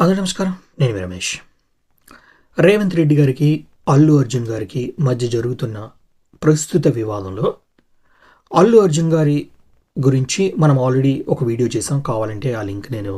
అందరూ నమస్కారం. నేను రమేష్. రేవంత్ రెడ్డి గారికి అల్లు అర్జున్ గారికి మధ్య జరుగుతున్న ప్రస్తుత వివాదంలో అల్లు అర్జున్ గారి గురించి మనం ఆల్రెడీ ఒక వీడియో చేసాం కావాలంటే ఆ లింక్ నేను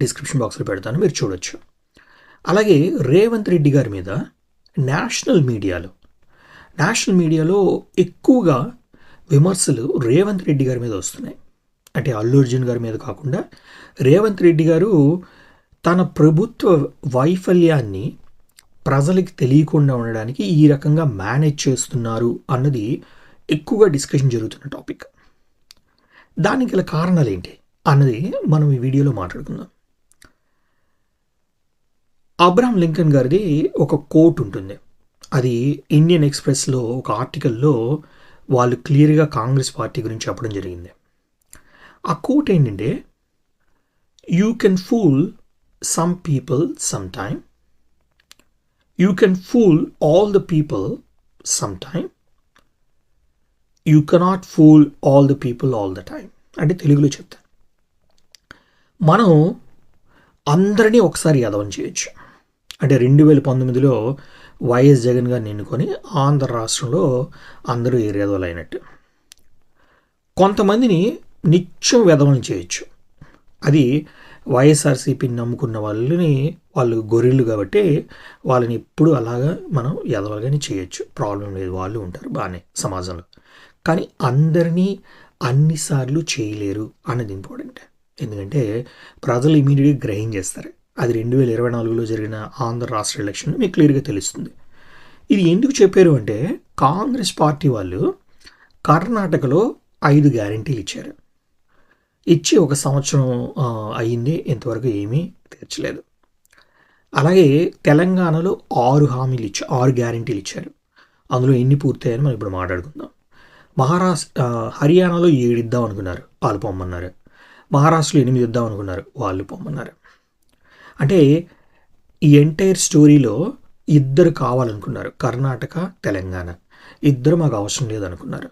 డిస్క్రిప్షన్ బాక్స్లో పెడతాను. మీరు చూడొచ్చు. అలాగే రేవంత్ రెడ్డి గారి మీద నేషనల్ మీడియాలో నేషనల్ మీడియాలో ఎక్కువగా విమర్శలు రేవంత్ రెడ్డి గారి మీద వస్తున్నాయి. అంటే అల్లు అర్జున్ గారి మీద కాకుండా రేవంత్ రెడ్డి గారు తన ప్రభుత్వ వైఫల్యాన్ని ప్రజలకి తెలియకుండా ఉండడానికి ఈ రకంగా మేనేజ్ చేస్తున్నారు అన్నది ఎక్కువగా డిస్కషన్ జరుగుతున్న టాపిక్. దానికి గల కారణాలు ఏంటి అన్నది మనం ఈ వీడియోలో మాట్లాడుకుందాం. అబ్రహం లింకన్ గారిది ఒక కోట్ ఉంటుంది. అది ఇండియన్ ఎక్స్ప్రెస్లో ఒక ఆర్టికల్లో వాళ్ళు క్లియర్గా కాంగ్రెస్ పార్టీ గురించి చెప్పడం జరిగింది. ఆ కోట్ ఏంటంటే you can fool some people some time you can fool all the people some time you cannot fool all the people all the time అంటే తెలుగులో చెప్తాను మనం అందరినీ ఒకసారి యాదవం చేయొచ్చు. అంటే రెండు వేల పంతొమ్మిదిలో వైఎస్ జగన్ గారిని ఎన్నుకొని ఆంధ్ర రాష్ట్రంలో అందరూ ఏరియాదోలు అయినట్టు కొంతమందిని నిత్యం వెధవలను చేయొచ్చు. అది వైఎస్ఆర్సీపీని నమ్ముకున్న వాళ్ళని వాళ్ళు గొర్రెలు కాబట్టి వాళ్ళని ఎప్పుడు అలాగా మనం ఎదవలుగానే చేయొచ్చు. ప్రాబ్లం లేదు వాళ్ళు ఉంటారు బాగానే సమాజంలో. కానీ అందరినీ అన్నిసార్లు చేయలేరు అన్నది ఇంపార్టెంట్. ఎందుకంటే ప్రజలు ఇమీడియట్గా గ్రహించేస్తారు. అది రెండు వేల ఇరవై నాలుగులో జరిగిన ఆంధ్ర రాష్ట్ర ఎలక్షన్ మీకు క్లియర్గా తెలుస్తుంది. ఇది ఎందుకు చెప్పారు అంటే కాంగ్రెస్ పార్టీ వాళ్ళు కర్ణాటకలో ఐదు గ్యారంటీలు ఇచ్చారు. ఇచ్చి ఒక సంవత్సరం అయ్యింది. ఇంతవరకు ఏమీ తీర్చలేదు. అలాగే తెలంగాణలో ఆరు హామీలు ఇచ్చారు ఆరు గ్యారంటీలు ఇచ్చారు. అందులో ఎన్ని పూర్తయ్యాయని మనం ఇప్పుడు మాట్లాడుకుందాం. మహారాష్ట్ర హర్యానాలో ఏడు ఇద్దాం అనుకున్నారు. వాళ్ళు పొమ్మన్నారు. మహారాష్ట్రలో ఎనిమిది ఇద్దాం అనుకున్నారు. వాళ్ళు పొమ్మన్నారు. అంటే ఈ ఎంటైర్ స్టోరీలో ఇద్దరు కావాలనుకున్నారు. కర్ణాటక తెలంగాణ. ఇద్దరు మాకు అవసరం లేదనుకున్నారు.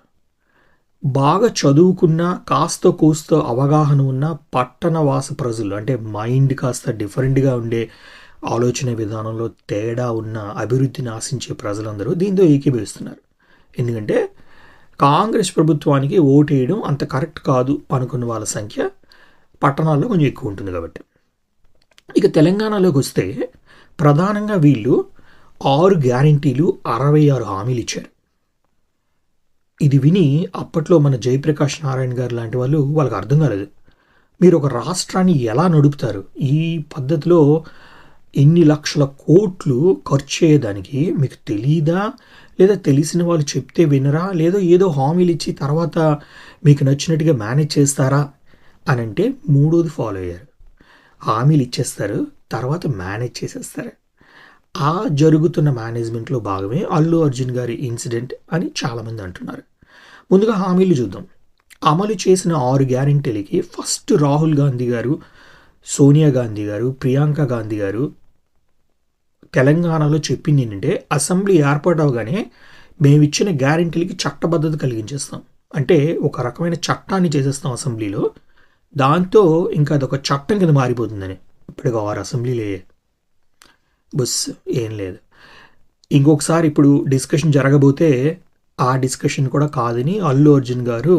బాగా చదువుకున్న కాస్త కూస్త అవగాహన ఉన్న పట్టణవాస ప్రజలు అంటే మైండ్ కాస్త డిఫరెంట్గా ఉండే ఆలోచన విధానంలో తేడా ఉన్న అభివృద్ధిని ఆశించే ప్రజలందరూ దీంతో ఏకీభవిస్తున్నారు. ఎందుకంటే కాంగ్రెస్ ప్రభుత్వానికి ఓటేయడం అంత కరెక్ట్ కాదు అనుకున్న వాళ్ళ సంఖ్య పట్టణాల్లో కొంచెం ఎక్కువ ఉంటుంది కాబట్టి. ఇక తెలంగాణలోకి వస్తే ప్రధానంగా వీళ్ళు ఆరు గ్యారంటీలు అరవై ఆరు హామీలు ఇచ్చారు. ఇది విని అప్పట్లో మన జయప్రకాష్ నారాయణ గారు లాంటి వాళ్ళు వాళ్ళకి అర్థం కాలేదు. మీరు ఒక రాష్ట్రాన్ని ఎలా నడుపుతారు? ఈ పద్ధతిలో ఎన్ని లక్షల కోట్లు ఖర్చు చేయడానికి మీకు తెలీదా? లేదా తెలిసిన వాళ్ళు చెప్తే వినరా? లేదో ఏదో హామీలు ఇచ్చి తర్వాత మీకు నచ్చినట్టుగా మేనేజ్ చేస్తారా? అని అంటే మూడోది ఫాలో అయ్యారు. హామీలు ఇచ్చేస్తారు తర్వాత మేనేజ్ చేసేస్తారు. ఆ జరుగుతున్న మేనేజ్మెంట్లో భాగమే అల్లు అర్జున్ గారి ఇన్సిడెంట్ అని చాలామంది అంటున్నారు. ముందుగా హామీలు చూద్దాం. అమలు చేసిన ఆరు గ్యారంటీలకి ఫస్ట్ రాహుల్ గాంధీ గారు సోనియా గాంధీ గారు ప్రియాంక గాంధీ గారు తెలంగాణలో చెప్పింది ఏంటంటే అసెంబ్లీ ఏర్పాటు మేము ఇచ్చిన గ్యారంటీలకి చట్టబద్ధత కలిగించేస్తాం. అంటే ఒక రకమైన చట్టాన్ని చేసేస్తాం అసెంబ్లీలో. దాంతో ఇంకా అదొక చట్టం కింద మారిపోతుందని. ఇప్పటికి ఆరు అసెంబ్లీలే. బస్ ఏం లేదు. ఇంకొకసారి ఇప్పుడు డిస్కషన్ జరగబోతే ఆ డిస్కషన్ కూడా కాదని అల్లు అర్జున్ గారు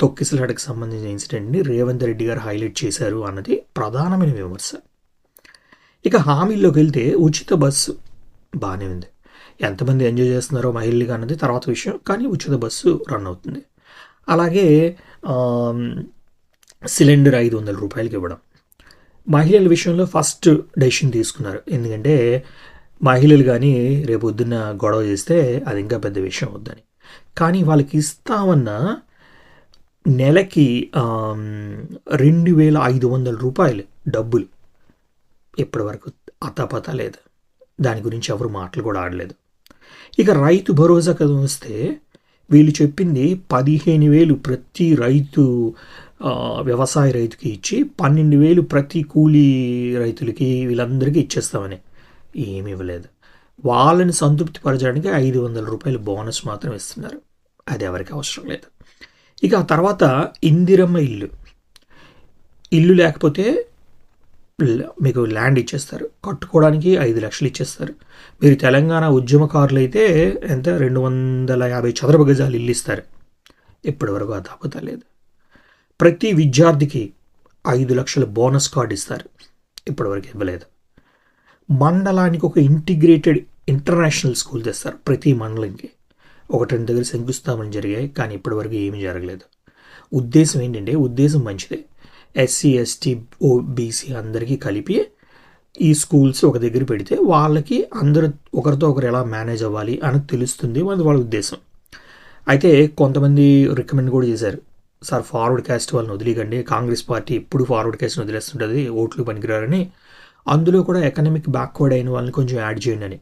తొక్కిసలాటకు సంబంధించిన ఇన్సిడెంట్ని రేవంత్ రెడ్డి గారు హైలైట్ చేశారు అన్నది ప్రధానమైన విమర్శ. ఇక హామీల్లోకి వెళ్తే ఉచిత బస్సు బాగానే ఉంది. ఎంతమంది ఎంజాయ్ చేస్తున్నారో మహిళలుగా అన్నది తర్వాత విషయం కానీ ఉచిత బస్సు రన్ అవుతుంది. అలాగే సిలిండర్ ఐదు వందల రూపాయలకి ఇవ్వడం. మహిళల విషయంలో ఫస్ట్ డెసిషన్ తీసుకున్నారు. ఎందుకంటే మహిళలు కానీ రేపు పొద్దున్న గొడవ చేస్తే అది ఇంకా పెద్ద విషయం వద్దని. కానీ వాళ్ళకి ఇస్తామన్న నెలకి రెండు వేల ఐదు వందల రూపాయలు డబ్బులు. ఇప్పటి వరకు లేదు. దాని గురించి ఎవరు మాటలు కూడా ఆడలేదు. ఇక రైతు భరోసా కథ వస్తే వీళ్ళు చెప్పింది పదిహేను వేలు ప్రతి రైతు వ్యవసాయ రైతుకి ఇచ్చి పన్నెండు వేలు ప్రతి కూలీ రైతులకి వీళ్ళందరికీ ఇచ్చేస్తామని. ఏమి ఇవ్వలేదు. వాళ్ళని సంతృప్తి పరచడానికి ఐదు వందల రూపాయలు బోనస్ మాత్రం ఇస్తున్నారు. అది ఎవరికి అవసరం లేదు. ఇక ఆ తర్వాత ఇందిరమ్మ ఇల్లు. ఇల్లు లేకపోతే మీకు ల్యాండ్ ఇచ్చేస్తారు. కట్టుకోవడానికి ఐదు లక్షలు ఇచ్చేస్తారు. మీరు తెలంగాణ ఉద్యమకారులు అయితే ఎంత? రెండు వందల యాభై చదరపు గజాలు ఇల్లు ఇస్తారు. ఇప్పటివరకు ఆ దాపత లేదు. ప్రతి విద్యార్థికి ఐదు లక్షల బోనస్ కార్డు ఇస్తారు. ఇప్పటివరకు ఇవ్వలేదు. మండలానికి ఒక ఇంటిగ్రేటెడ్ ఇంటర్నేషనల్ స్కూల్ తెస్తారు. ప్రతి మండలంకి. ఒకటి రెండు దగ్గర శంకుస్థాపన జరిగాయి కానీ ఇప్పటివరకు ఏమీ జరగలేదు. ఉద్దేశం ఏంటంటే ఉద్దేశం మంచిదే. ఎస్సీ ఎస్టీ ఓబీసీ అందరికీ కలిపి ఈ స్కూల్స్ ఒక దగ్గర పెడితే వాళ్ళకి అందరు ఒకరితో ఒకరు ఎలా మేనేజ్ అవ్వాలి అని తెలుస్తుంది అది వాళ్ళ ఉద్దేశం. అయితే కొంతమంది రికమెండ్ కూడా చేశారు. సార్ ఫార్వర్డ్ క్యాస్ట్ వాళ్ళని వదిలేకండి కాంగ్రెస్ పార్టీ ఎప్పుడు ఫార్వర్డ్ క్యాస్ట్ని వదిలేస్తుంటుంది. ఓట్లు పనికిరారని అందులో కూడా ఎకనామిక్ బ్యాక్వర్డ్ అయిన వాళ్ళని కొంచెం యాడ్ చేయండి అని.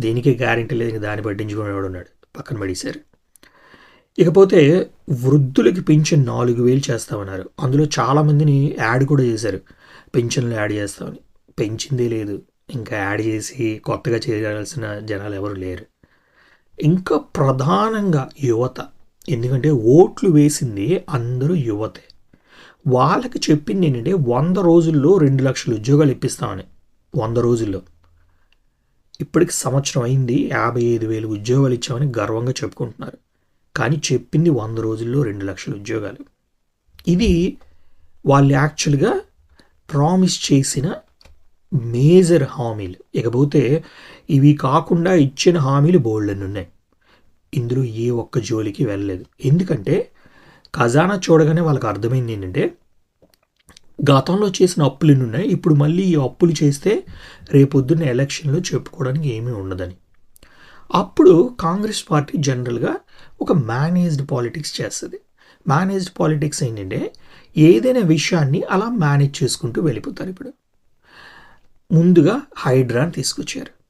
దీనికి గ్యారంటీ లేదు దాన్ని పట్టించుకునేవాడు ఉన్నాడు పక్కన పడేశారు. ఇకపోతే వృద్ధులకి పింఛన్ నాలుగు వేలు చేస్తామన్నారు. అందులో చాలామందిని యాడ్ కూడా చేశారు. పింఛన్లు యాడ్ చేస్తామని. పెంచిందే లేదు. ఇంకా యాడ్ చేసి కొత్తగా చేయాల్సిన జనాలు ఎవరు లేరు. ఇంకా ప్రధానంగా యువత. ఎందుకంటే ఓట్లు వేసింది అందరూ యువతే. వాళ్ళకి చెప్పింది ఏంటంటే వంద రోజుల్లో రెండు లక్షల ఉద్యోగాలు ఇప్పిస్తామని. వంద రోజుల్లో. ఇప్పటికి సంవత్సరం అయింది యాభై ఐదు వేలు ఉద్యోగాలు ఇచ్చామని గర్వంగా చెప్పుకుంటున్నారు. కానీ చెప్పింది వంద రోజుల్లో రెండు లక్షల ఉద్యోగాలు. ఇది వాళ్ళు యాక్చువల్గా ప్రామిస్ చేసిన మేజర్ హామీలు. ఇకపోతే ఇవి కాకుండా ఇచ్చిన హామీలు బోల్డెన్ ఉన్నాయి. ఇందులో ఏ ఒక్క జోలికి వెళ్ళలేదు. ఎందుకంటే ఖజానా చూడగానే వాళ్ళకి అర్థమైంది ఏంటంటే గతంలో చేసిన అప్పులు ఎన్ని ఉన్నాయి ఇప్పుడు మళ్ళీ ఈ అప్పులు చేస్తే రేపొద్దున్న ఎలక్షన్లో చెప్పుకోవడానికి ఏమీ ఉండదని. అప్పుడు కాంగ్రెస్ పార్టీ జనరల్గా ఒక మేనేజ్డ్ పాలిటిక్స్ చేస్తుంది. మేనేజ్డ్ పాలిటిక్స్ ఏంటంటే ఏదైనా విషయాన్ని అలా మేనేజ్ చేసుకుంటూ వెళ్ళిపోతారు ఇప్పుడు. ముందుగా హైడ్రాని తీసుకొచ్చారు.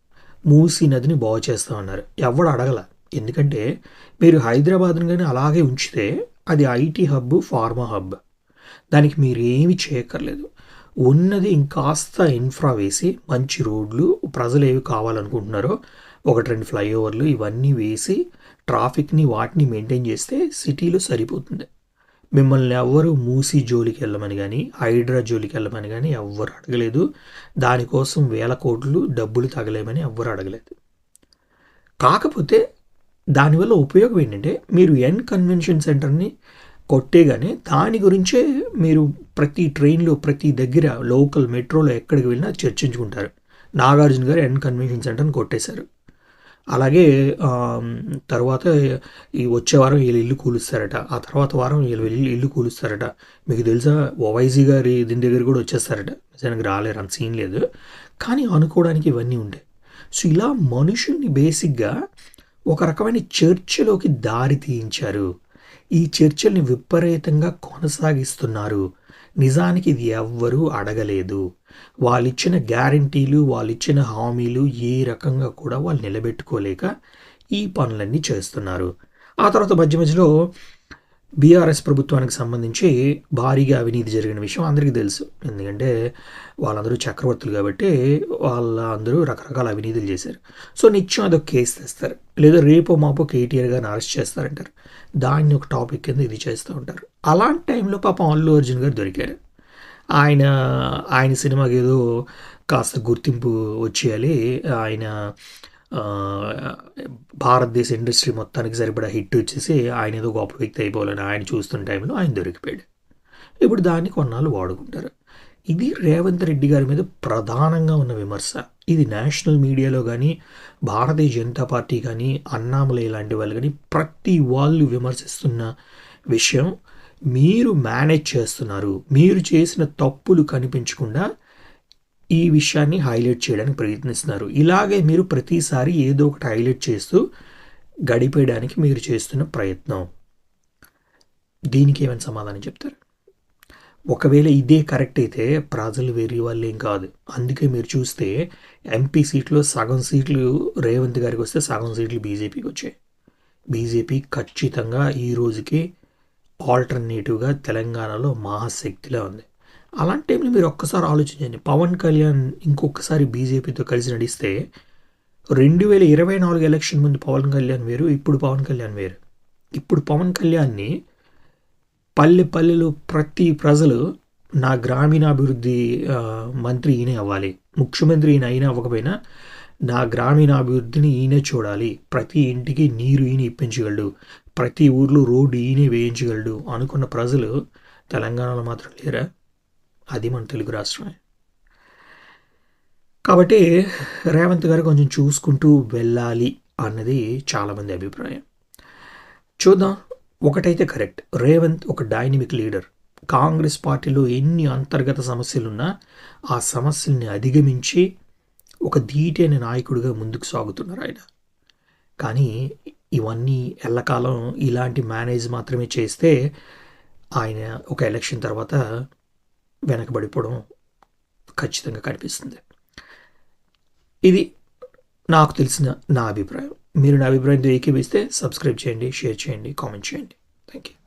మూసీ నదిని బాగు చేస్తామన్నారు. ఎవడు అడగల? ఎందుకంటే మీరు హైదరాబాద్ని కానీ అలాగే ఉంచితే అది ఐటీ హబ్ ఫార్మా హబ్. దానికి మీరు ఏమి చేయక్కర్లేదు. ఉన్నది ఇంకాస్త ఇన్ఫ్రా వేసి మంచి రోడ్లు ప్రజలు ఏవి కావాలనుకుంటున్నారో ఒకటి రెండు ఫ్లైఓవర్లు ఇవన్నీ వేసి ట్రాఫిక్ని వాటిని మెయింటైన్ చేస్తే సిటీలో సరిపోతుంది. మిమ్మల్ని ఎవ్వరు మూసీ జోలికి వెళ్ళమని కానీ హైడ్రా జోలికి వెళ్ళమని కానీ ఎవ్వరు అడగలేదు. దానికోసం వేల కోట్లు డబ్బులు తగలేమని ఎవ్వరు అడగలేదు. కాకపోతే దానివల్ల ఉపయోగం ఏంటంటే మీరు ఎన్ కన్వెన్షన్ సెంటర్ని కొట్టేగానే దాని గురించే మీరు ప్రతి ట్రైన్లో ప్రతి దగ్గర లోకల్ మెట్రోలో ఎక్కడికి వెళ్ళినా చర్చించుకుంటారు. నాగార్జున గారు ఎన్ కన్వెన్షన్ సెంటర్ని కొట్టేశారు. అలాగే తర్వాత ఈ వచ్చే వారం వీళ్ళు ఇల్లు కూలుస్తారట. ఆ తర్వాత వారం వీళ్ళు ఇల్లు కూలుస్తారట. మీకు తెలుసా ఓవైజీ గారి దీని దగ్గర కూడా వచ్చేస్తారట. నిజానికి రాలేరు అంత సీన్ లేదు. కానీ అనుకోవడానికి ఇవన్నీ ఉంటాయి సో ఇలా మనుషుల్ని బేసిక్గా ఒక రకమైన చర్చలోకి దారి తీయించారు. ఈ చర్చల్ని విపరీతంగా కొనసాగిస్తున్నారు. నిజానికి ఇది ఎవ్వరూ అడగలేదు. వాళ్ళిచ్చిన గ్యారంటీలు వాళ్ళిచ్చిన హామీలు ఏ రకంగా కూడా వాళ్ళు నిలబెట్టుకోలేక ఈ పనులన్నీ చేస్తున్నారు. ఆ తర్వాత మధ్య మధ్యలో బీఆర్ఎస్ ప్రభుత్వానికి సంబంధించి భారీగా అవినీతి జరిగిన విషయం అందరికీ తెలుసు. ఎందుకంటే వాళ్ళందరూ చక్రవర్తులు కాబట్టి వాళ్ళ అందరూ రకరకాల అవినీతులు చేశారు. సో నిత్యం అదొక కేసు తెస్తారు. లేదా రేపో మాపో కేటీఆర్ గారిని అరెస్ట్ చేస్తారంటారు. దాన్ని ఒక టాపిక్ కింద ఇది చేస్తూ ఉంటారు. అలాంటి టైంలో పాపం అల్లు అర్జున్ గారు దొరికారు. ఆయన ఆయన సినిమాకి ఏదో కాస్త గుర్తింపు వచ్చేయాలి. ఆయన భారతదేశ ఇండస్ట్రీ మొత్తానికి సరిపడా హిట్ వచ్చేసి ఆయన ఏదో గొప్ప వ్యక్తి అయిపోవాలని ఆయన చూస్తున్న టైంలో ఆయన దొరికిపోయాడు. ఇప్పుడు దాన్ని కొన్నాళ్ళు వాడుకుంటారు. ఇది రేవంత్ రెడ్డి గారి మీద ప్రధానంగా ఉన్న విమర్శ. ఇది నేషనల్ మీడియాలో కానీ భారతీయ జనతా పార్టీ కానీ అన్నామలై లాంటి వాళ్ళు కానీ ప్రతి వాళ్ళు విమర్శిస్తున్న విషయం మీరు మేనేజ్ చేస్తున్నారు. మీరు చేసిన తప్పులు కనిపించకుండా ఈ విషయాన్ని హైలైట్ చేయడానికి ప్రయత్నిస్తున్నారు. ఇలాగే మీరు ప్రతిసారి ఏదో ఒకటి హైలైట్ చేస్తూ గడిపేయడానికి మీరు చేస్తున్న ప్రయత్నం. దీనికి ఏమైనా సమాధానం చెప్తారు? ఒకవేళ ఇదే కరెక్ట్ అయితే ప్రజలు వేరే వాళ్ళు ఏం కాదు. అందుకే మీరు చూస్తే ఎంపీ సీట్లో సగం సీట్లు రేవంత్ గారికి వస్తే సగం సీట్లు బీజేపీకి వచ్చాయి. బీజేపీ ఖచ్చితంగా ఈ రోజుకి ఆల్టర్నేటివ్గా తెలంగాణలో మహాశక్తిలా ఉంది. అలాంటి టైంలో మీరు ఒక్కసారి ఆలోచించండి. పవన్ కళ్యాణ్ ఇంకొకసారి బీజేపీతో కలిసి నడిస్తే రెండు వేల ఇరవై నాలుగు ఎలక్షన్ ముందు పవన్ కళ్యాణ్ వేరు ఇప్పుడు పవన్ కళ్యాణ్ వేరు. ఇప్పుడు పవన్ కళ్యాణ్ని పల్లె పల్లెలు ప్రతి ప్రజలు నా గ్రామీణాభివృద్ధి మంత్రి ఈయనే అవ్వాలి. ముఖ్యమంత్రి ఈయన అయినా అవ్వకపోయినా నా గ్రామీణాభివృద్ధిని ఈయనే చూడాలి. ప్రతి ఇంటికి నీరు ఈయన ఇప్పించగలడు. ప్రతి ఊర్లో రోడ్డు ఈయనే వేయించగలడు అనుకున్న ప్రజలు తెలంగాణలో మాత్రం లేరా? అది మన తెలుగు రాష్ట్రమే. కాబట్టి రేవంత్ గారు కొంచెం చూసుకుంటూ వెళ్ళాలి అన్నది చాలామంది అభిప్రాయం. చూద్దాం ఒకటైతే కరెక్ట్. రేవంత్ ఒక డైనమిక్ లీడర్. కాంగ్రెస్ పార్టీలో ఎన్ని అంతర్గత సమస్యలున్నా ఆ సమస్యల్ని అధిగమించి ఒక ధీటైన నాయకుడిగా ముందుకు సాగుతున్నారు ఆయన. కానీ ఇవన్నీ ఎల్లకాలం ఇలాంటి మేనేజ్ మాత్రమే చేస్తే ఆయన ఒక ఎలక్షన్ తర్వాత వెనకబడిపోవడం ఖచ్చితంగా కనిపిస్తుంది. ఇది నాకు తెలిసిన నా అభిప్రాయం. మీరు నా అభిప్రాయంతో ఏకీపిస్తే సబ్స్క్రైబ్ చేయండి షేర్ చేయండి కామెంట్ చేయండి. Thank you